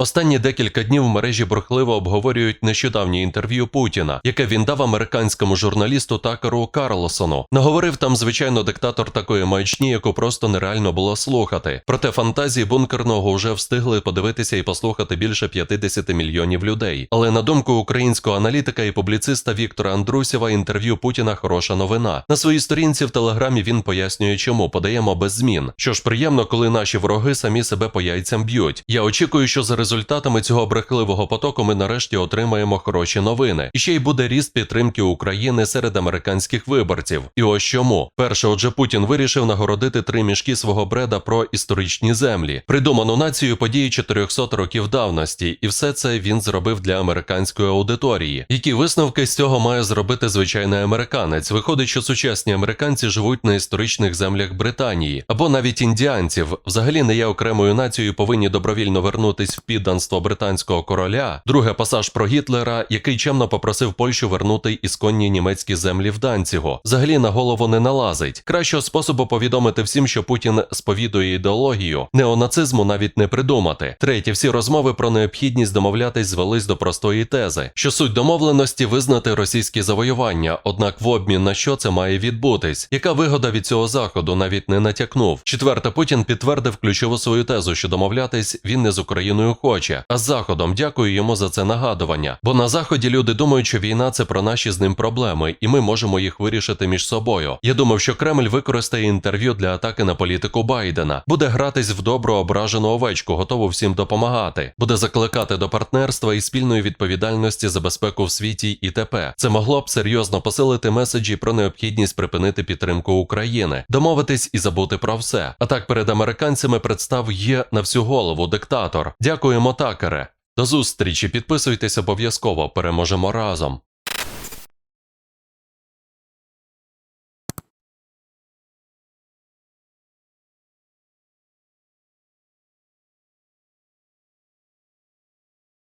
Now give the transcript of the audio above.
Останні декілька днів в мережі бурхливо обговорюють нещодавнє інтерв'ю Путіна, яке він дав американському журналісту Такеру Карлсону. Наговорив там, звичайно, диктатор такої маячні, яку просто нереально було слухати. Проте фантазії бункерного вже встигли подивитися і послухати більше 50 мільйонів людей. Але на думку українського аналітика і публіциста Віктора Андрусєва, інтерв'ю Путіна хороша новина. На своїй сторінці в телеграмі він пояснює, чому подаємо без змін. Що ж приємно, коли наші вороги самі себе по яйцям б'ють. Я очікую, що за результатами цього брехливого потоку ми нарешті отримаємо хороші новини. І ще й буде ріст підтримки України серед американських виборців. І ось чому. Перше, отже, Путін вирішив нагородити три мішки свого бреда про історичні землі, придуману нацією події 400 років давності, і все це він зробив для американської аудиторії. Які висновки з цього має зробити звичайний американець? Виходить, що сучасні американці живуть на історичних землях Британії або навіть індіанців, взагалі не є окремою нацією, повинні добровільно вернутись в підданство британського короля. Друге пасаж про Гітлера, який чемно попросив Польщу вернути ісконні німецькі землі в Данцігу. Взагалі на голову не налазить. Кращого способу повідомити всім, що Путін сповідує ідеологію, неонацизму навіть не придумати. Третє, всі розмови про необхідність домовлятись звелись до простої тези, що суть домовленості визнати російські завоювання, однак в обмін на що це має відбутись? Яка вигода від цього заходу навіть не натякнув? Четверте, Путін підтвердив ключову свою тезу, що домовлятись він не з Україною хоче, а з Заходом. Дякую йому за це нагадування. Бо на заході люди думають, що війна це про наші з ним проблеми, і ми можемо їх вирішити між собою. Я думав, що Кремль використає інтерв'ю для атаки на політику Байдена, буде гратись в добру ображену овечку, готову всім допомагати, буде закликати до партнерства і спільної відповідальності за безпеку в світі і т.п. Це могло б серйозно посилити меседжі про необхідність припинити підтримку України, домовитись і забути про все. А так перед американцями представ є на всю голову диктатор. Дякуємо, такере. До зустрічі, підписуйтесь обов'язково, переможемо разом.